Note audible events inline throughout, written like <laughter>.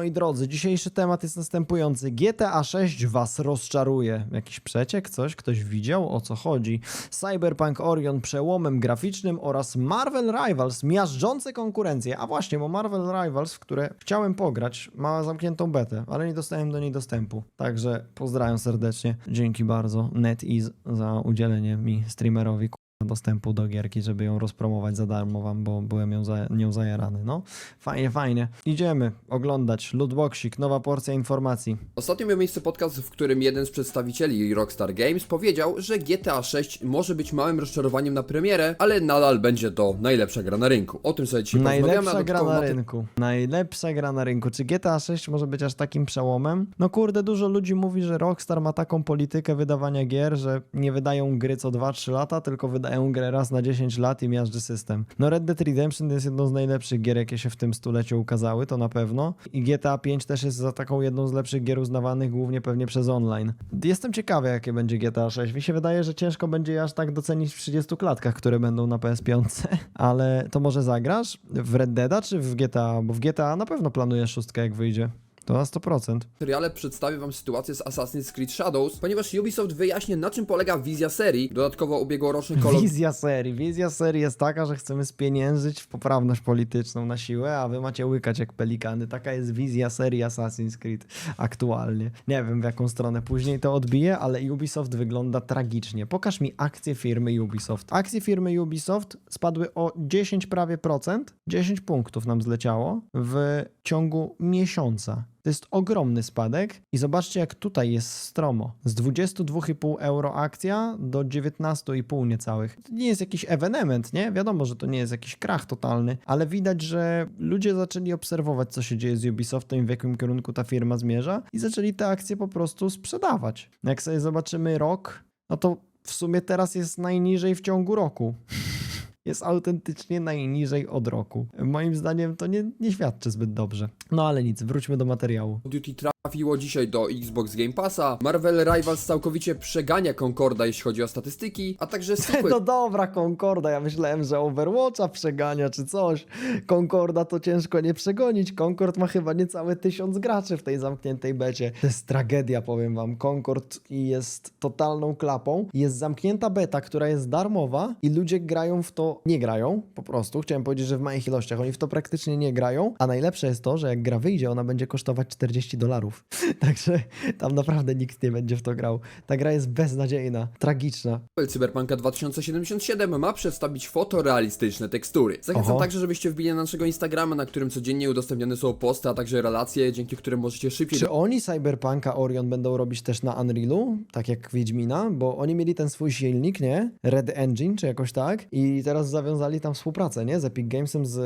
Moi drodzy, dzisiejszy temat jest następujący. GTA 6 was rozczaruje. Jakiś przeciek? Coś? Ktoś widział? O co chodzi? Cyberpunk Orion przełomem graficznym oraz Marvel Rivals miażdżące konkurencję. A właśnie, bo Marvel Rivals, w które chciałem pograć, ma zamkniętą betę, ale nie dostałem do niej dostępu. Także pozdrawiam serdecznie. Dzięki bardzo NetEase za udzielenie mi streamerowi dostępu do gierki, żeby ją rozpromować za darmo wam, bo byłem ją za, nią zajarany. No, fajnie, fajnie. Idziemy oglądać Lootboxik, nowa porcja informacji. Ostatnio miał miejsce podcast, w którym jeden z przedstawicieli Rockstar Games powiedział, że GTA 6 może być małym rozczarowaniem na premierę, ale nadal będzie to najlepsza gra na rynku. O tym sobie dzisiaj Najlepsza gra na rynku. Najlepsza gra na rynku. Czy GTA 6 może być aż takim przełomem? No kurde, dużo ludzi mówi, że Rockstar ma taką politykę wydawania gier, że nie wydają gry co 2-3 lata, tylko wydają grę raz na 10 lat i miażdży system. No Red Dead Redemption jest jedną z najlepszych gier, jakie się w tym stuleciu ukazały, to na pewno. I GTA 5 też jest za taką jedną z lepszych gier uznawanych głównie pewnie przez online. Jestem ciekawy, jakie będzie GTA 6. Mi się wydaje, że ciężko będzie aż tak docenić w 30 klatkach, które będą na PS5, <laughs> ale to może zagrasz w Red Deada czy w GTA? Bo w GTA na pewno planujesz szóstkę, jak wyjdzie. To na 100%. materiale przedstawię wam sytuację z Assassin's Creed Shadows, ponieważ Ubisoft wyjaśnia na czym polega wizja serii. Dodatkowo ubiegłoroczny of Wizja serii. Wizja serii jest taka, że chcemy spieniężyć w poprawność polityczną na siłę, a wy macie łykać jak pelikany. Taka jest wizja serii Assassin's Creed aktualnie. Nie wiem w jaką stronę później to odbije, ale Ubisoft wygląda tragicznie. Pokaż mi akcje firmy Ubisoft. Akcje firmy Ubisoft spadły o 10 prawie procent. 10 punktów nam zleciało w ciągu miesiąca. To jest ogromny spadek i zobaczcie jak tutaj jest stromo. Z 22,5 euro akcja do 19,5 niecałych. To nie jest jakiś ewenement, nie? Wiadomo, że to nie jest jakiś krach totalny, ale widać, że ludzie zaczęli obserwować co się dzieje z Ubisoftem i w jakim kierunku ta firma zmierza i zaczęli te akcje po prostu sprzedawać. Jak sobie zobaczymy rok, no to w sumie teraz jest najniżej w ciągu roku jest autentycznie najniżej od roku. Moim zdaniem to nie, nie świadczy zbyt dobrze. No ale nic, wróćmy do materiału. Duty trafiło dzisiaj do Xbox Game Passa, Marvel Rivals całkowicie przegania Concorda jeśli chodzi o statystyki, a także <laughs> sequel No dobra, Concorda, ja myślałem, że Overwatcha przegania czy coś. Concorda to ciężko nie przegonić. Concord ma chyba niecałe tysiąc graczy w tej zamkniętej becie. To jest tragedia, powiem wam. Concord jest totalną klapą. Jest zamknięta beta, która jest darmowa i ludzie grają w to, nie grają po prostu. Chciałem powiedzieć, że w małych ilościach. Oni w to praktycznie nie grają, a najlepsze jest to, że jak gra wyjdzie, ona będzie kosztować 40 dolarów. <laughs> Także tam naprawdę nikt nie będzie w to grał. Ta gra jest beznadziejna, tragiczna. Cyberpunka 2077 ma przedstawić fotorealistyczne tekstury. Zachęcam Oho. także, żebyście wbili na naszego Instagrama, na którym codziennie udostępniane są posty, a także relacje, dzięki którym możecie szybciej Czy oni Cyberpunka Orion będą robić też na Unrealu, tak jak Wiedźmina? Bo oni mieli ten swój silnik, nie? Red Engine, czy jakoś tak? I teraz zawiązali tam współpracę, nie? Z Epic Gamesem, z,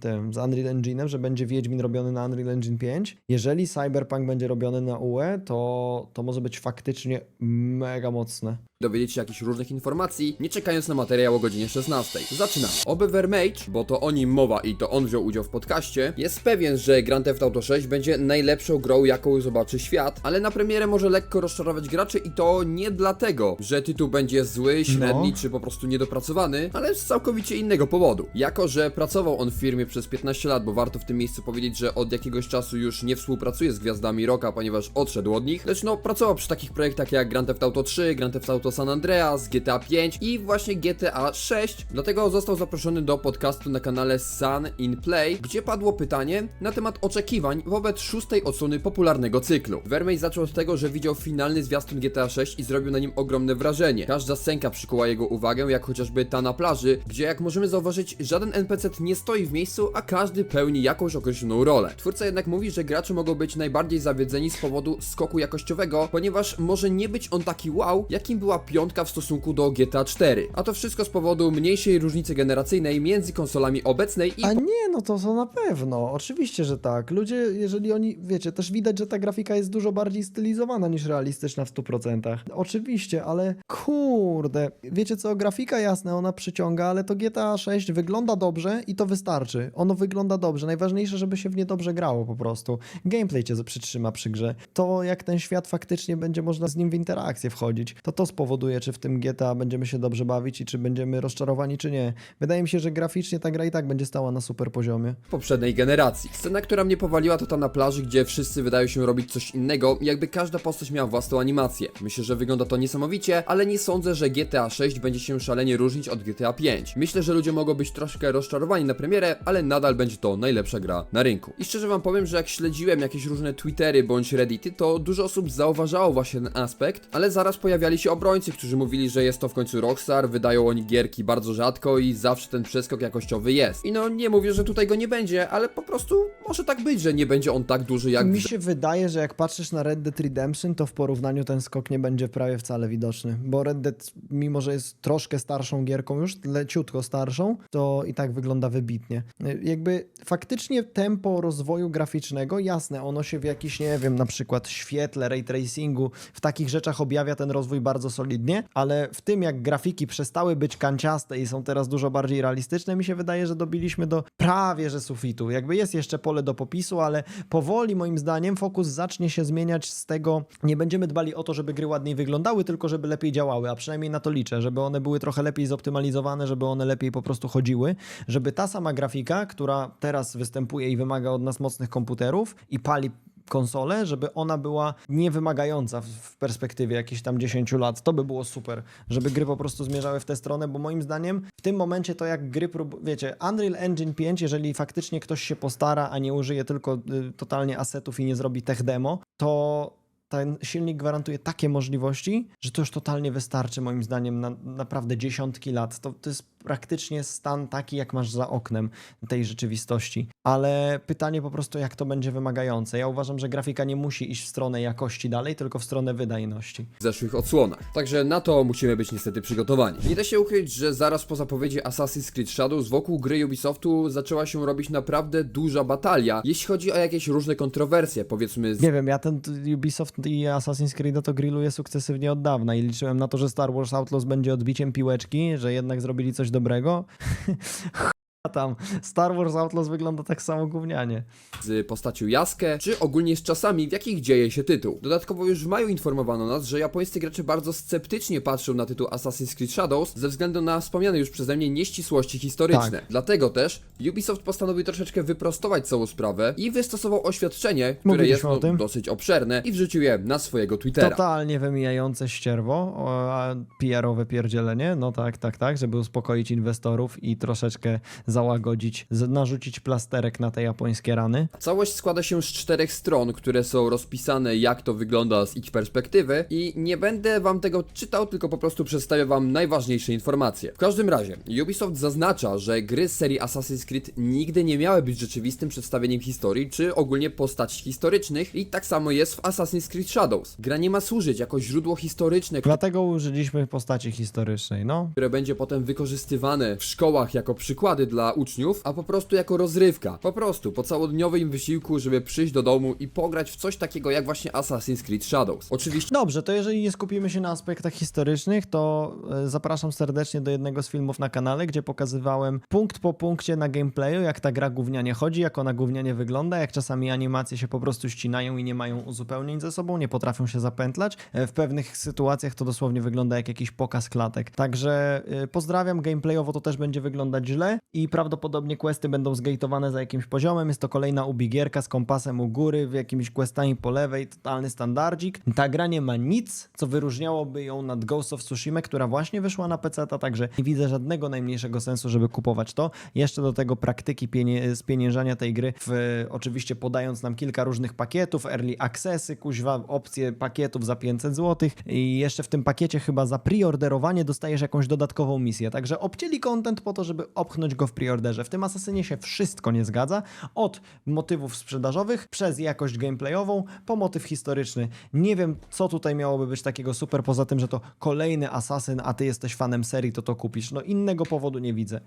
tym, z Unreal Engine'em, że będzie Wiedźmin robiony na Unreal Engine 5. Jeżeli Cyberpunk będzie robiony na UE, to, to może być faktycznie mega mocne. Dowiedzieć się jakichś różnych informacji, nie czekając na materiał o godzinie 16. Zaczynamy. Oby Vermage, bo to o nim mowa i to on wziął udział w podcaście, jest pewien, że Grand Theft Auto 6 będzie najlepszą grą, jaką zobaczy świat, ale na premierę może lekko rozczarować graczy i to nie dlatego, że tytuł będzie zły, średni No. czy po prostu niedopracowany, ale z całkowicie innego powodu. Jako, że pracował on w firmie przez 15 lat, bo warto w tym miejscu powiedzieć, że od jakiegoś czasu już nie współpracuje z gwiazdami rocka, ponieważ odszedł od nich, lecz no pracował przy takich projektach jak Grand Theft Auto 3, Grand Theft Auto San Andreas, GTA 5 i właśnie GTA 6. Dlatego został zaproszony do podcastu na kanale Sun in Play, gdzie padło pytanie na temat oczekiwań wobec szóstej odsłony popularnego cyklu. Vermey zaczął od tego, że widział finalny zwiastun GTA 6 i zrobił na nim ogromne wrażenie. Każda scenka przykuła jego uwagę, jak chociażby ta na plaży, gdzie jak możemy zauważyć, żaden NPC nie stoi w miejscu, a każdy pełni jakąś określoną rolę. Twórca jednak mówi, że gracze mogą być najbardziej zawiedzeni z powodu skoku jakościowego, ponieważ może nie być on taki wow, jakim była piątka w stosunku do GTA 4. A to wszystko z powodu mniejszej różnicy generacyjnej między konsolami obecnej i A nie, no to, to na pewno. Oczywiście, że tak. Ludzie, jeżeli oni, wiecie, też widać, że ta grafika jest dużo bardziej stylizowana niż realistyczna w 100%. Oczywiście, ale kurde, wiecie co, grafika jasne, ona przyciąga, ale to GTA 6 wygląda dobrze i to wystarczy. Ono wygląda dobrze. Najważniejsze, żeby się w nie dobrze grało po prostu. Gameplay cię przytrzyma przy grze. To, jak ten świat faktycznie będzie można z nim w interakcję wchodzić, to to spowoduje spowoduje, czy w tym GTA będziemy się dobrze bawić i czy będziemy rozczarowani, czy nie. Wydaje mi się, że graficznie ta gra i tak będzie stała na super poziomie. poprzedniej generacji. Scena, która mnie powaliła to ta na plaży, gdzie wszyscy wydają się robić coś innego, jakby każda postać miała własną animację. Myślę, że wygląda to niesamowicie, ale nie sądzę, że GTA 6 będzie się szalenie różnić od GTA 5. Myślę, że ludzie mogą być troszkę rozczarowani na premierę, ale nadal będzie to najlepsza gra na rynku. I szczerze wam powiem, że jak śledziłem jakieś różne Twittery bądź Reddity, to dużo osób zauważało właśnie ten aspekt, ale zaraz pojawiali się obrońcy, którzy mówili, że jest to w końcu Rockstar, wydają oni gierki bardzo rzadko i zawsze ten przeskok jakościowy jest. I no nie mówię, że tutaj go nie będzie, ale po prostu może tak być, że nie będzie on tak duży jak Mi się wydaje, że jak patrzysz na Red Dead Redemption, to w porównaniu ten skok nie będzie prawie wcale widoczny, bo Red Dead, mimo że jest troszkę starszą gierką już, leciutko starszą, to i tak wygląda wybitnie. Jakby faktycznie tempo rozwoju graficznego, jasne, ono się w jakiś, nie wiem, na przykład świetle, ray tracingu, w takich rzeczach objawia ten rozwój bardzo solidnie, ale w tym jak grafiki przestały być kanciaste i są teraz dużo bardziej realistyczne, mi się wydaje, że dobiliśmy do prawie że sufitu. Jakby jest jeszcze pole do popisu, ale powoli moim zdaniem fokus zacznie się zmieniać z tego, nie będziemy dbali o to, żeby gry ładniej wyglądały, tylko żeby lepiej działały, a przynajmniej na to liczę, żeby one były trochę lepiej zoptymalizowane, żeby one lepiej po prostu chodziły, żeby ta sama grafika, która teraz występuje i wymaga od nas mocnych komputerów i pali konsolę, żeby ona była niewymagająca w- perspektywie jakichś tam 10 lat. To by było super, żeby gry po prostu zmierzały w tę stronę, bo moim zdaniem w tym momencie to jak gry prób... Wiecie, Unreal Engine 5, jeżeli faktycznie ktoś się postara, a nie użyje tylko y, totalnie asetów i nie zrobi tech demo, to ten silnik gwarantuje takie możliwości, że to już totalnie wystarczy moim zdaniem na naprawdę dziesiątki lat. To, to jest praktycznie stan taki, jak masz za oknem tej rzeczywistości. Ale pytanie po prostu, jak to będzie wymagające. Ja uważam, że grafika nie musi iść w stronę jakości dalej, tylko w stronę wydajności. zeszłych odsłonach. Także na to musimy być niestety przygotowani. Nie da się ukryć, że zaraz po zapowiedzi Assassin's Creed Shadows wokół gry Ubisoftu zaczęła się robić naprawdę duża batalia, jeśli chodzi o jakieś różne kontrowersje, powiedzmy z Nie wiem, ja ten Ubisoft i Assassin's Creed to grilluję sukcesywnie od dawna i liczyłem na to, że Star Wars Outlaws będzie odbiciem piłeczki, że jednak zrobili coś dobrego. <laughs> Ch**a tam, Star Wars Outlaws wygląda tak samo gównianie. z postacią Jaskę, czy ogólnie z czasami, w jakich dzieje się tytuł. Dodatkowo już w maju informowano nas, że japońscy gracze bardzo sceptycznie patrzą na tytuł Assassin's Creed Shadows ze względu na wspomniane już przeze mnie nieścisłości historyczne. Tak. Dlatego też Ubisoft postanowił troszeczkę wyprostować całą sprawę i wystosował oświadczenie, które Mówiliśmy jest o no, tym. dosyć obszerne i wrzucił je na swojego Twittera. Totalnie wymijające ścierwo, o, a PR-owe pierdzielenie, no tak, tak, tak, żeby uspokoić inwestorów i troszeczkę załagodzić, narzucić plasterek na te japońskie rany. Całość składa się z czterech stron, które są rozpisane jak to wygląda z ich perspektywy i nie będę wam tego czytał, tylko po prostu przedstawię wam najważniejsze informacje. W każdym razie, Ubisoft zaznacza, że gry z serii Assassin's Creed nigdy nie miały być rzeczywistym przedstawieniem historii, czy ogólnie postaci historycznych i tak samo jest w Assassin's Creed Shadows. Gra nie ma służyć jako źródło historyczne, Dlatego użyliśmy postaci historycznej, no. które będzie potem wykorzystywane w szkołach jako przykłady dla uczniów, a po prostu jako rozrywka. Po prostu po całodniowym wysiłku, żeby przyjść do domu i pograć w coś takiego jak właśnie Assassin's Creed Shadows. Oczywiście Dobrze, to jeżeli nie skupimy się na aspektach historycznych, to e, zapraszam serdecznie do jednego z filmów na kanale, gdzie pokazywałem punkt po punkcie na gameplayu, jak ta gra gównianie chodzi, jak ona gównianie wygląda, jak czasami animacje się po prostu ścinają i nie mają uzupełnień ze sobą, nie potrafią się zapętlać. E, W pewnych sytuacjach to dosłownie wygląda jak jakiś pokaz klatek. Także e, pozdrawiam, gameplayowo to też będzie wyglądać źle i prawdopodobnie questy będą zgateowane za jakimś poziomem. Jest to kolejna ubigierka z kompasem u góry, w jakimiś questami po lewej, totalny standardzik. Ta gra nie ma nic, co wyróżniałoby ją nad Ghost of Tsushima, która właśnie wyszła na PC, także nie widzę żadnego najmniejszego sensu, żeby kupować to. Jeszcze do tego praktyki pienie- spieniężania tej gry, w, oczywiście podając nam kilka różnych pakietów, early accessy, kuźwa, opcje pakietów za 500 zł i jeszcze w tym pakiecie chyba za preorderowanie dostajesz jakąś dodatkową misję, także obcięli content po to, żeby opchnąć go w preorderze. W tym Asasynie się wszystko nie zgadza, od motywów sprzedażowych, przez jakość gameplayową, po motyw historyczny. Nie wiem, co tutaj miałoby być takiego super, poza tym, że to kolejny Asasyn, a ty jesteś fanem serii, to to kupisz. No innego powodu nie widzę.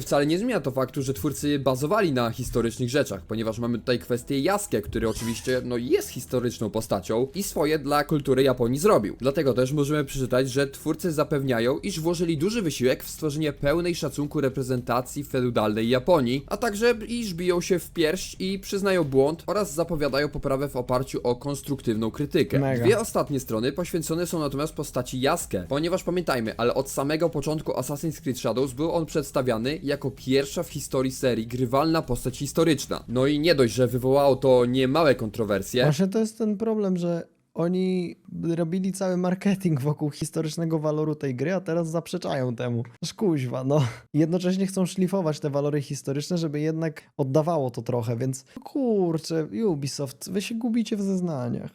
wcale nie zmienia to faktu, że twórcy bazowali na historycznych rzeczach, ponieważ mamy tutaj kwestię Jaskę, który oczywiście no jest historyczną postacią i swoje dla kultury Japonii zrobił. Dlatego też możemy przeczytać, że twórcy zapewniają, iż włożyli duży wysiłek w stworzenie pełnej szacunku reprezentacji feudalnej Japonii, a także iż biją się w pierś i przyznają błąd oraz zapowiadają poprawę w oparciu o konstruktywną krytykę. Mega. Dwie ostatnie strony poświęcone są natomiast postaci Jaske, ponieważ pamiętajmy, ale od samego początku Assassin's Creed Shadows był on przedstawiany jako pierwsza w historii serii grywalna postać historyczna. No i nie dość, że wywołało to niemałe kontrowersje, Właśnie to jest ten problem, że oni robili cały marketing wokół historycznego waloru tej gry, a teraz zaprzeczają temu. Szkuźwa, no. Jednocześnie chcą szlifować te walory historyczne, żeby jednak oddawało to trochę, więc kurczę, Ubisoft, wy się gubicie w zeznaniach.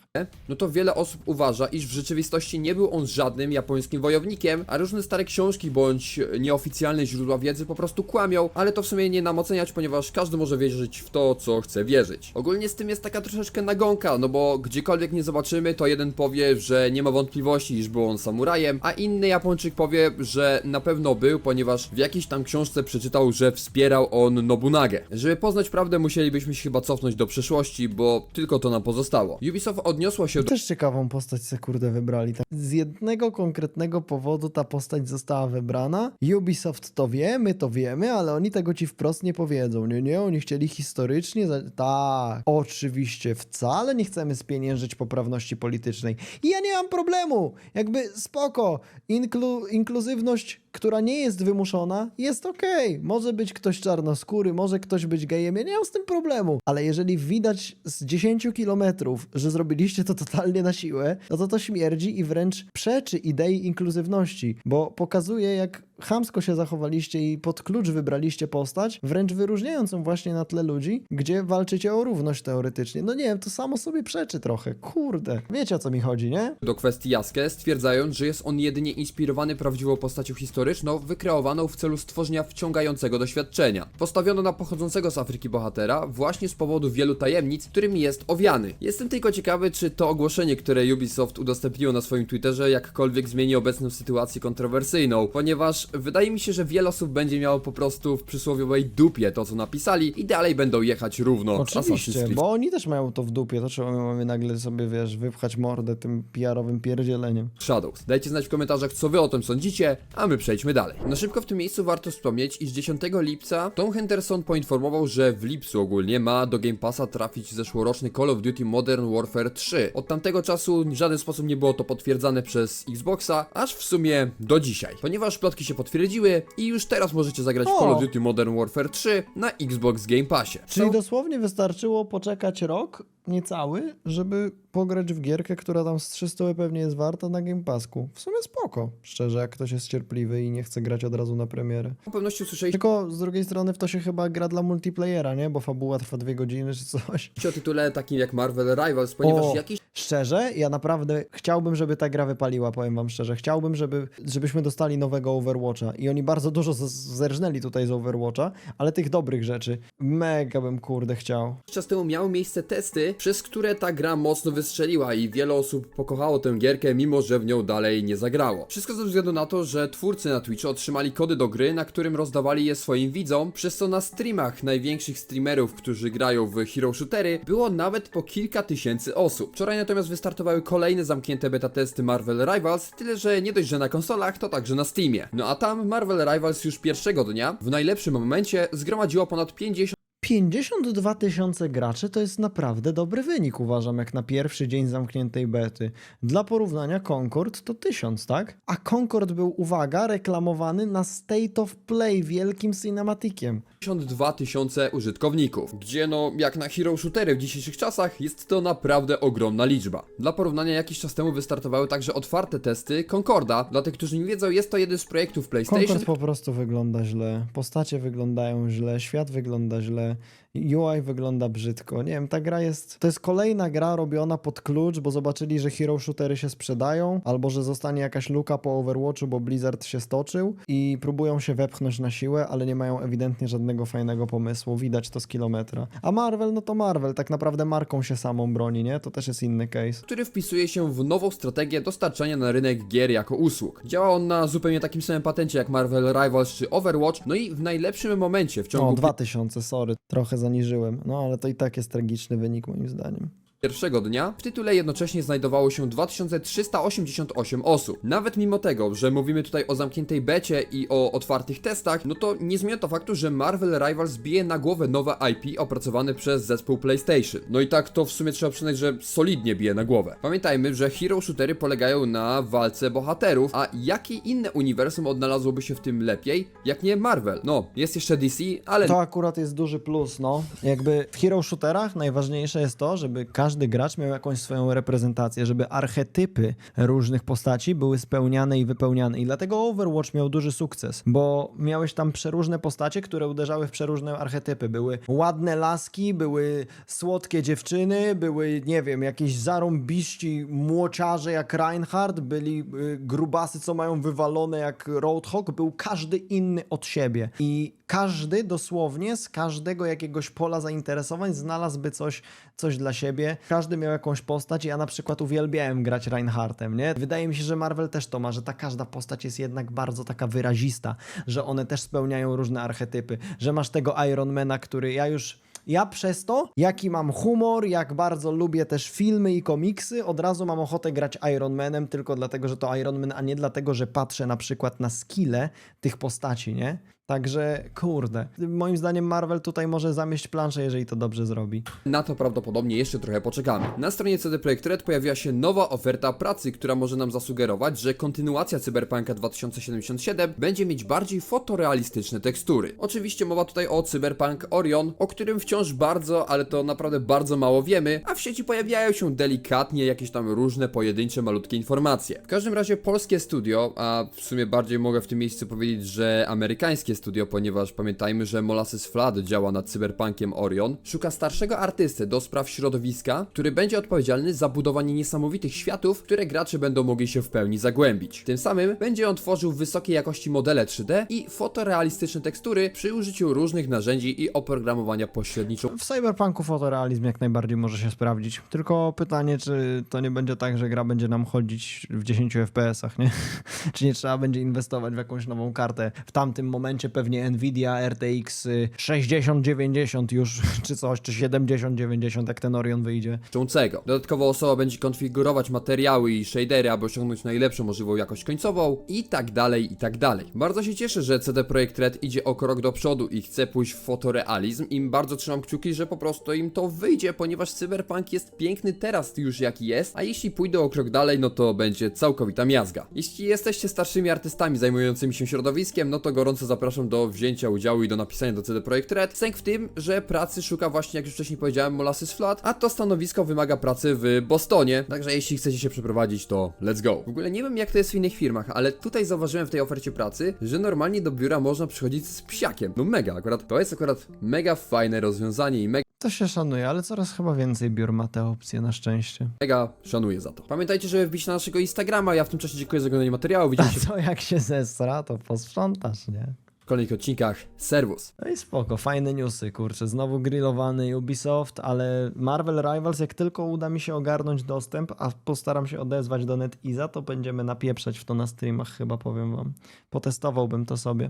no to wiele osób uważa, iż w rzeczywistości nie był on żadnym japońskim wojownikiem, a różne stare książki bądź nieoficjalne źródła wiedzy po prostu kłamią, ale to w sumie nie nam oceniać, ponieważ każdy może wierzyć w to, co chce wierzyć. Ogólnie z tym jest taka troszeczkę nagonka, no bo gdziekolwiek nie zobaczymy, to jeden powie, że nie ma wątpliwości, iż był on samurajem, a inny Japończyk powie, że na pewno był, ponieważ w jakiejś tam książce przeczytał, że wspierał on Nobunagę. Żeby poznać prawdę, musielibyśmy się chyba cofnąć do przeszłości, bo tylko to nam pozostało. Ubisoft odniosła się do Też ciekawą postać se kurde wybrali. Tak. Z jednego konkretnego powodu ta postać została wybrana. Ubisoft to wie, my to wiemy, ale oni tego ci wprost nie powiedzą. Nie, nie, oni chcieli historycznie. Za... Tak, oczywiście, wcale nie chcemy spieniężyć poprawności politycznej. I ja nie mam problemu. Jakby spoko. Inklu... Inkluzywność, która nie jest wymuszona, jest okej. Może być ktoś czarnoskóry, może ktoś być gejem. Ja nie mam z tym problemu. Ale jeżeli widać z 10 kilometrów, że zrobiliście to totalnie na siłę, no to to śmierdzi i wręcz przeczy idei inkluzywności, bo pokazuje jak chamsko się zachowaliście i pod klucz wybraliście postać, wręcz wyróżniającą właśnie na tle ludzi, gdzie walczycie o równość teoretycznie. No nie wiem, to samo sobie przeczy trochę. Kurde. Wiecie o co mi chodzi, nie? do kwestii Jaske, stwierdzając, że jest on jedynie inspirowany prawdziwą postacią historyczną, wykreowaną w celu stworzenia wciągającego doświadczenia. Postawiono na pochodzącego z Afryki bohatera właśnie z powodu wielu tajemnic, którymi jest owiany. Jestem tylko ciekawy, czy to ogłoszenie, które Ubisoft udostępniło na swoim Twitterze, jakkolwiek zmieni obecną sytuację kontrowersyjną, ponieważ wydaje mi się, że wiele osób będzie miało po prostu w przysłowiowej dupie to, co napisali i dalej będą jechać równo Oczywiście, bo oni też mają to w dupie. To czemu my mamy nagle sobie, wiesz, wypchać mordę tym PR-owym pierdzieleniem. Shadows. Dajcie znać w komentarzach, co wy o tym sądzicie, a my przejdźmy dalej. Na szybko w tym miejscu warto wspomnieć, iż 10 lipca Tom Henderson poinformował, że w lipcu ogólnie ma do Game Passa trafić zeszłoroczny Call of Duty Modern Warfare 3. Od tamtego czasu w żaden sposób nie było to potwierdzane przez Xboxa, aż w sumie do dzisiaj. Ponieważ plotki się potwierdziły i już teraz możecie zagrać w! Call of Duty Modern Warfare 3 na Xbox Game Passie. Czyli dosłownie wystarczyło poczekać rok, niecały, żeby pograć w gierkę, która tam z 300 pewnie jest warta na Game Passku. W sumie spoko, szczerze, jak ktoś jest cierpliwy i nie chce grać od razu na premierę. Z pewnością słyszeliście Tylko z drugiej strony w to się chyba gra dla multiplayera, nie? Bo fabuła trwa dwie godziny czy coś. o tytule takim jak Marvel Rivals, ponieważ O. jakiś Szczerze, ja naprawdę chciałbym, żeby ta gra wypaliła, powiem wam szczerze. Chciałbym, żeby, żebyśmy dostali nowego Overwatcha. I oni bardzo dużo z- zerżnęli tutaj z Overwatcha, ale tych dobrych rzeczy. Mega bym kurde chciał. czas temu miały miejsce testy, przez które ta gra mocno wystrzeliła i wiele osób pokochało tę gierkę, mimo że w nią dalej nie zagrało. Wszystko ze względu na to, że twórcy na Twitchu otrzymali kody do gry, na którym rozdawali je swoim widzom, przez co na streamach największych streamerów, którzy grają w hero shootery, było nawet po kilka tysięcy osób. Wczoraj natomiast wystartowały kolejne zamknięte beta testy Marvel Rivals, tyle że nie dość, że na konsolach, to także na Steamie. No a tam Marvel Rivals już pierwszego dnia, w najlepszym momencie, zgromadziło ponad 50 52 tysiące graczy to jest naprawdę dobry wynik, uważam, jak na pierwszy dzień zamkniętej bety. Dla porównania Concord to 1000, tak? A Concord był, uwaga, reklamowany na State of Play wielkim cinematikiem. 52 tysiące użytkowników, gdzie no jak na hero shootery w dzisiejszych czasach jest to naprawdę ogromna liczba. Dla porównania jakiś czas temu wystartowały także otwarte testy Concorda. Dla tych, którzy nie wiedzą, jest to jeden z projektów PlayStation, Concord po prostu wygląda źle, postacie wyglądają źle, świat wygląda źle, äh, UI wygląda brzydko. Nie wiem, ta gra jest. To jest kolejna gra robiona pod klucz, bo zobaczyli, że hero shootery się sprzedają, albo że zostanie jakaś luka po Overwatchu, bo Blizzard się stoczył i próbują się wepchnąć na siłę, ale nie mają ewidentnie żadnego fajnego pomysłu. Widać to z kilometra. A Marvel, no to Marvel, tak naprawdę marką się samą broni, nie? To też jest inny case. który wpisuje się w nową strategię dostarczania na rynek gier jako usług. Działa on na zupełnie takim samym patencie jak Marvel Rivals czy Overwatch, no i w najlepszym momencie w ciągu O, 2000, sorry, trochę zaniżyłem. No ale to i tak jest tragiczny wynik moim zdaniem. Pierwszego dnia w tytule jednocześnie znajdowało się 2388 osób. Nawet mimo tego, że mówimy tutaj o zamkniętej becie i o otwartych testach, no to nie zmienia to faktu, że Marvel Rivals bije na głowę nowe IP opracowane przez zespół PlayStation. No i tak to w sumie trzeba przyznać, że solidnie bije na głowę. Pamiętajmy, że hero shootery polegają na walce bohaterów, a jakie inne uniwersum odnalazłoby się w tym lepiej, jak nie Marvel? No, jest jeszcze DC, ale To akurat jest duży plus, no. Jakby w hero shooterach najważniejsze jest to, żeby każdy gracz miał jakąś swoją reprezentację, żeby archetypy różnych postaci były spełniane i wypełniane. I dlatego Overwatch miał duży sukces, bo miałeś tam przeróżne postacie, które uderzały w przeróżne archetypy. Były ładne laski, były słodkie dziewczyny, były, nie wiem, jakieś zarąbiści młociarze jak Reinhardt, byli y, grubasy, co mają wywalone jak Roadhog, był każdy inny od siebie. I każdy dosłownie z każdego jakiegoś pola zainteresowań znalazłby coś, coś dla siebie. Każdy miał jakąś postać. Ja na przykład uwielbiałem grać Reinhardtem, nie? Wydaje mi się, że Marvel też to ma, że ta każda postać jest jednak bardzo taka wyrazista, że one też spełniają różne archetypy, że masz tego Ironmana, który ja już ja przez to, jaki mam humor, jak bardzo lubię też filmy i komiksy, od razu mam ochotę grać Iron Manem tylko dlatego, że to Iron Man, a nie dlatego, że patrzę na przykład na skille tych postaci, nie? Także kurde, moim zdaniem Marvel tutaj może zamieść planszę, jeżeli to dobrze zrobi. Na to prawdopodobnie jeszcze trochę poczekamy. Na stronie CD Projekt Red pojawiła się nowa oferta pracy, która może nam zasugerować, że kontynuacja Cyberpunka 2077 będzie mieć bardziej fotorealistyczne tekstury. Oczywiście mowa tutaj o Cyberpunk Orion, o którym wciąż bardzo, ale to naprawdę bardzo mało wiemy, a w sieci pojawiają się delikatnie jakieś tam różne pojedyncze malutkie informacje. W każdym razie polskie studio, a w sumie bardziej mogę w tym miejscu powiedzieć, że amerykańskie studio, ponieważ pamiętajmy, że Molasses Flood działa nad Cyberpunkiem Orion, szuka starszego artysty do spraw środowiska, który będzie odpowiedzialny za budowanie niesamowitych światów, które gracze będą mogli się w pełni zagłębić. Tym samym będzie on tworzył wysokiej jakości modele 3D i fotorealistyczne tekstury przy użyciu różnych narzędzi i oprogramowania pośredniczo W Cyberpunku fotorealizm jak najbardziej może się sprawdzić. Tylko pytanie, czy to nie będzie tak, że gra będzie nam chodzić w 10 FPS-ach, nie? <laughs> czy nie trzeba będzie inwestować w jakąś nową kartę. W tamtym momencie pewnie Nvidia RTX y, 6090 już, <laughs> czy coś, czy 7090, jak ten Orion wyjdzie. czącego. Dodatkowo osoba będzie konfigurować materiały i shadery, aby osiągnąć najlepszą możliwą jakość końcową i tak dalej, i tak dalej. Bardzo się cieszę, że CD Projekt Red idzie o krok do przodu i chce pójść w fotorealizm i bardzo trzymam kciuki, że po prostu im to wyjdzie, ponieważ Cyberpunk jest piękny teraz już jaki jest, a jeśli pójdę o krok dalej, no to będzie całkowita miazga. Jeśli jesteście starszymi artystami zajmującymi się środowiskiem, no to gorąco zapraszam do wzięcia udziału i do napisania do CD Projekt Red. Sęk w tym, że pracy szuka właśnie, jak już wcześniej powiedziałem, Molasses Flat, a to stanowisko wymaga pracy w Bostonie, także jeśli chcecie się przeprowadzić, to let's go. W ogóle nie wiem jak to jest w innych firmach, ale tutaj zauważyłem w tej ofercie pracy, że normalnie do biura można przychodzić z psiakiem. No mega, akurat to jest akurat mega fajne rozwiązanie i mega To się szanuje, ale coraz chyba więcej biur ma te opcje, na szczęście. Mega szanuję za to. Pamiętajcie, żeby wbić na naszego Instagrama. Ja w tym czasie dziękuję za oglądanie materiału. Widzimy się A co jak się zesra, to posprzątasz, nie? Kolejnych odcinkach. Serwus. No i spoko, fajne newsy, kurczę. Znowu grillowany Ubisoft, ale Marvel Rivals, jak tylko uda mi się ogarnąć dostęp, a postaram się odezwać do NetEasa, to będziemy napieprzać w to na streamach, chyba powiem wam. Potestowałbym to sobie.